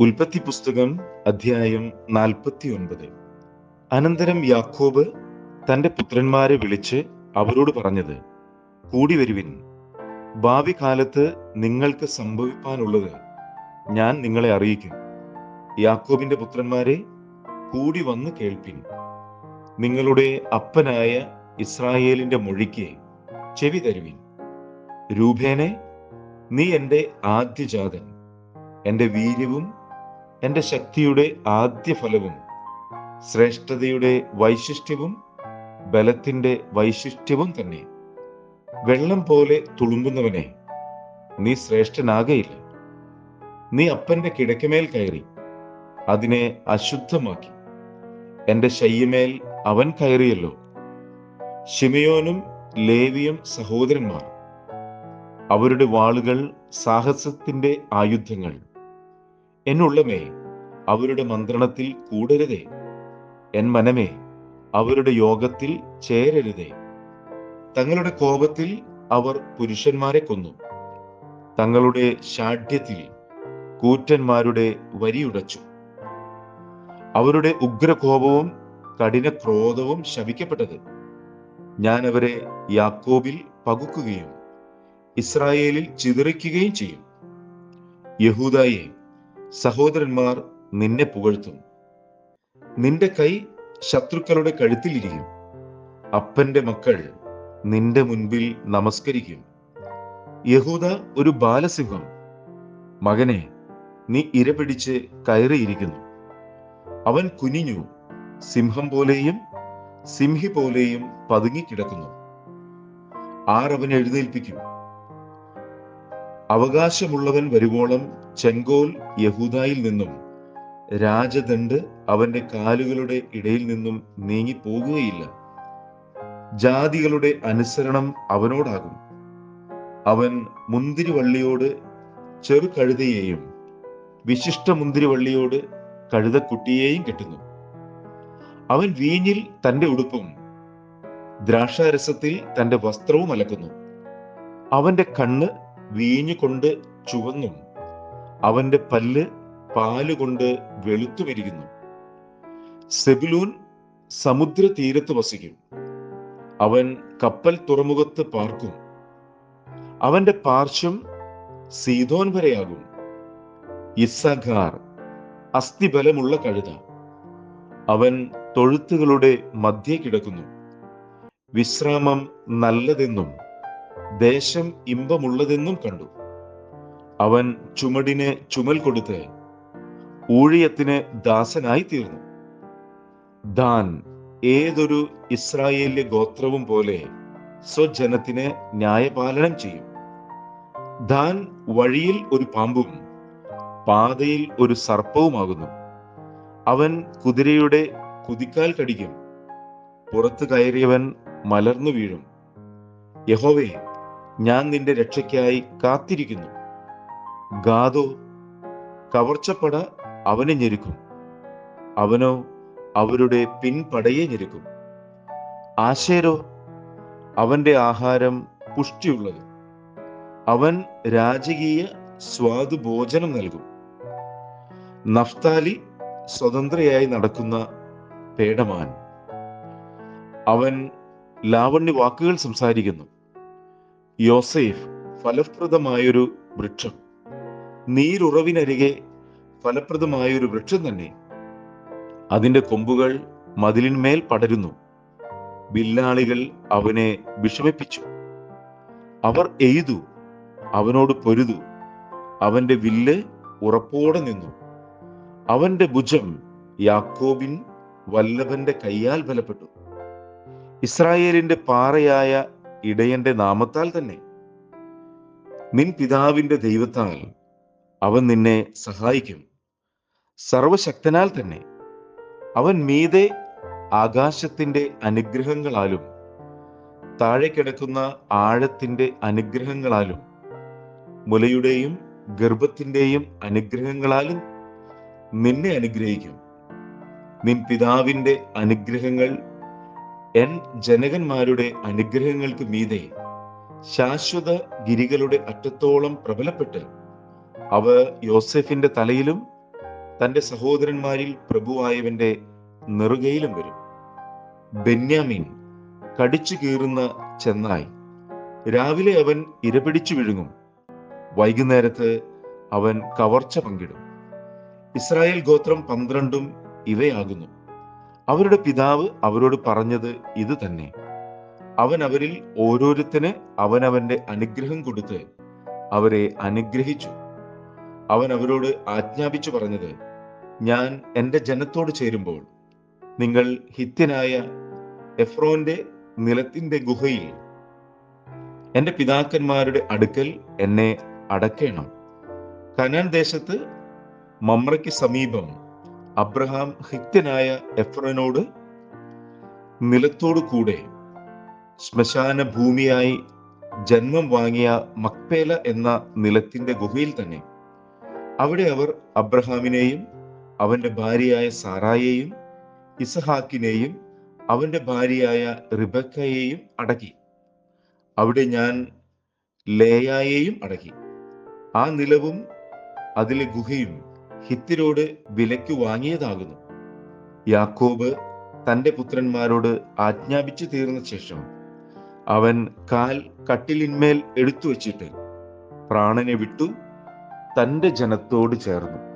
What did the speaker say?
ഉൽപ്പത്തി പുസ്തകം അധ്യായം നാൽപ്പത്തി ഒൻപത് അനന്തരം യാക്കോബ് തന്റെ പുത്രന്മാരെ വിളിച്ച് അവരോട് പറഞ്ഞത് കൂടി വരുവിൻ. ഭാവി കാലത്ത് നിങ്ങൾക്ക് സംഭവിപ്പാനുള്ളത് ഞാൻ നിങ്ങളെ അറിയിക്കും. യാക്കോബിന്റെ പുത്രന്മാരെ കൂടി വന്ന് കേൾപ്പിൻ. നിങ്ങളുടെ അപ്പനായ ഇസ്രായേലിന്റെ മൊഴിക്ക് ചെവി തരുവിൻ. രൂപേനെ നീ എന്റെ ആദ്യജാതൻ. എന്റെ വീര്യവും എന്റെ ശക്തിയുടെ ആദ്യ ഫലവും ശ്രേഷ്ഠതയുടെ വൈശിഷ്ട്യവും ബലത്തിന്റെ വൈശിഷ്ട്യവും തന്നെ. വെള്ളം പോലെ തുളുമ്പുന്നവനെ നീ ശ്രേഷ്ഠനാകയില്ല. നീ അപ്പന്റെ കിടക്കമേൽ കയറി അതിനെ അശുദ്ധമാക്കി. എന്റെ ശയ്യമേൽ അവൻ കയറിയല്ലോ. ഷിമയോനും ലേവിയും സഹോദരന്മാർ അവരുടെ വാളുകൾ സാഹസത്തിന്റെ ആയുധങ്ങൾ. എന്നുള്ളമേ അവരുടെ മന്ത്രണത്തിൽ കൂടരുതേ. എൻ മനമേ അവരുടെ യോഗത്തിൽ ചേരരുതേ. തങ്ങളുടെ കോപത്തിൽ അവർ പുരുഷന്മാരെ കൊന്നു. തങ്ങളുടെ ഷാഠ്യത്തിൽ കൂറ്റന്മാരുടെ വരിയുടച്ചു അവരുടെ ഉഗ്രകോപവും കഠിന ക്രോധവും ശപിക്കപ്പെട്ടത് ഞാൻ അവരെ യാക്കോബിൽ പകുക്കുകയും ഇസ്രായേലിൽ ചിതറിക്കുകയും ചെയ്യും. യഹൂദായെ സഹോദരന്മാർ നിന്നെ പുകഴ്ത്തും നിന്റെ കൈ ശത്രുക്കളുടെ കഴുത്തിലിരിക്കും അപ്പന്റെ മക്കൾ നിന്റെ മുൻപിൽ നമസ്കരിക്കും. യഹൂദ ഒരു ബാലസിംഹം. മകനെ നീ ഇരപിടിച്ച് കയറിയിരിക്കുന്നു. അവൻ കുനിഞ്ഞു സിംഹം പോലെയും സിംഹി പോലെയും പതുങ്ങിക്കിടക്കുന്നു. ആർ അവനെ എഴുന്നേൽപ്പിക്കും. അവകാശമുള്ളവൻ വരുവോളം ചെങ്കോൽ യഹൂദായിൽ നിന്നും രാജദണ്ഡ് അവന്റെ കാലുകളുടെ ഇടയിൽ നിന്നും നീങ്ങിപ്പോകുകയില്ല. ജാതികളുടെ അനുസരണം അവനോടാകും. അവൻ മുന്തിരിവള്ളിയോട് ചെറു കഴുതയെയും വിശിഷ്ട മുന്തിരിവള്ളിയോട് കഴുതക്കുട്ടിയെയും കെട്ടുന്നു. അവൻ വീഞ്ഞിൽ തന്റെ ഉടുപ്പും ദ്രാക്ഷാരസത്തിൽ തന്റെ വസ്ത്രവും അലക്കുന്നു. അവന്റെ കണ്ണ് വീഞ്ഞു കൊണ്ട് ചുവന്നും അവന്റെ പല്ല് പാലുകൊണ്ട് വെളുത്തുമിരിക്കുന്നു സെബിലൂൻ സമുദ്ര തീരത്ത് വസിക്കും. അവൻ കപ്പൽ തുറമുഖത്ത് പാർക്കും. അവന്റെ പാർശ്വം സീതോൻ വരെയാകും. ഇസഖാർ അസ്ഥിബലമുള്ള കഴുത. അവൻ തൊഴുത്തുകളുടെ മധ്യേ കിടക്കുന്നു. വിശ്രാമം നല്ലതെന്നും ദേശം ഇമ്പമുള്ളതെന്നും കണ്ടു. അവൻ ചുമടിന് ചുമൽ കൊടുത്ത് ഊഴിയത്തിന് ദാസനായി തീർന്നു. ദാൻ ഏതൊരു ഇസ്രായേല്യ ഗോത്രവും പോലെ സ്വജനത്തിന് ന്യായപാലനം ചെയ്യും. ദാൻ വഴിയിൽ ഒരു പാമ്പും പാതയിൽ ഒരു സർപ്പവുമാകുന്നു. അവൻ കുതിരയുടെ കുതിക്കാൽ കടിക്കും. പുറത്തു കയറിയവൻ മലർന്നു വീഴും. യഹോവേ ഞാൻ നിന്റെ രക്ഷയ്ക്കായി കാത്തിരിക്കുന്നു. ഗാദോ കവർച്ചപ്പട അവനെ ഞെരുക്കും. അവനോ അവരുടെ പിൻപടയെ ഞെരുക്കും. ആശേരോ അവന്റെ ആഹാരം പുഷ്ടിയുള്ളത്. അവൻ രാജകീയ സ്വാദുഭോജനം നൽകും. നഫ്താലി സ്വതന്ത്രയായി നടക്കുന്ന പേടമാൻ. അവൻ ലാവണ്യ വാക്കുകൾ സംസാരിക്കുന്നു. യോസേഫ് ഫലപ്രദമായൊരു വൃക്ഷം. നീരുറവിനരികെ ഫലപ്രദമായൊരു വൃക്ഷം തന്നെ. അതിന്റെ കൊമ്പുകൾ മതിലിന്മേൽ പടരുന്നു. ബില്ലാളികൾ അവനെ വിഷമിപ്പിച്ചു. അവർ എയ്തു അവനോട് പൊരുതു. അവന്റെ വില്ല് ഉറപ്പോടെ നിന്നു. അവന്റെ ഭുജം യാക്കോബിൻ വല്ലഭന്റെ കയ്യാൽ ബലപ്പെട്ടു. ഇസ്രായേലിന്റെ പാറയായ ഇടയന്റെ നാമത്താൽ തന്നെ. നിൻ പിതാവിന്റെ ദൈവത്താൽ അവൻ നിന്നെ സഹായിക്കും. സർവശക്തനാൽ തന്നെ അവൻ മീതെ ആകാശത്തിന്റെ അനുഗ്രഹങ്ങളാലും താഴെ കിടക്കുന്ന ആഴത്തിന്റെ അനുഗ്രഹങ്ങളാലും മുലയുടെയും ഗർഭത്തിന്റെയും അനുഗ്രഹങ്ങളാലും നിന്നെ അനുഗ്രഹിക്കും. നിൻ പിതാവിന്റെ അനുഗ്രഹങ്ങൾ എൻ ജനകന്മാരുടെ അനുഗ്രഹങ്ങൾക്ക് മീതെ ശാശ്വത ഗിരികളുടെ അറ്റത്തോളം പ്രബലപ്പെട്ട് അവ യോസെഫിന്റെ തലയിലും തന്റെ സഹോദരന്മാരിൽ പ്രഭുവായവന്റെ നെറുകയിലും വരും. ബെന്യാമീൻ കടിച്ചു കീറുന്ന ചെന്നായി. രാവിലെ അവൻ ഇരപിടിച്ചു വിഴുങ്ങും. വൈകുന്നേരത്ത് അവൻ കവർച്ച പങ്കിടും. ഇസ്രായേൽ ഗോത്രം പന്ത്രണ്ടും ഇവയാകുന്നു. അവരുടെ പിതാവ് അവരോട് പറഞ്ഞത് ഇത് തന്നെ. അവൻ അവരിൽ ഓരോരുത്തന് അവനവന്റെ അനുഗ്രഹം കൊടുത്ത് അവരെ അനുഗ്രഹിച്ചു. അവൻ അവരോട് ആജ്ഞാപിച്ചു പറഞ്ഞത് ഞാൻ എന്റെ ജനത്തോട് ചേരുമ്പോൾ നിങ്ങൾ ഹിത്യനായ എഫ്രോന്റെ നിലത്തിന്റെ ഗുഹയിൽ എന്റെ പിതാക്കന്മാരുടെ അടുക്കൽ എന്നെ അടക്കണം. കനാൻ ദേശത്ത് മമ്രയ്ക്ക് സമീപം അബ്രഹാം ഹിത്യനായ എഫ്രോനോട് നിലത്തോടു കൂടെ ശ്മശാന ഭൂമിയായി ജന്മം വാങ്ങിയ മക്പേല എന്ന നിലത്തിന്റെ ഗുഹയിൽ തന്നെ അവിടെ അവർ അബ്രഹാമിനെയും അവന്റെ ഭാര്യയായ സാറായെയും ഇസഹാക്കിനെയും അവന്റെ ഭാര്യയായ റിബക്കയെയും അടക്കി. അവിടെ ഞാൻ ലേയായെയും അടക്കി. ആ നിലവും അതിലെ ഗുഹയും ഹിത്തിരോട് വിലയ്ക്ക് വാങ്ങിയതാകുന്നു. യാക്കോബ് തന്റെ പുത്രന്മാരോട് ആജ്ഞാപിച്ചു തീർന്ന ശേഷം അവൻ കാൽ കട്ടിലിന്മേൽ എടുത്തു വച്ചിട്ട് പ്രാണനെ വിട്ടു തന്റെ ജനത്തോട് ചേർന്നു.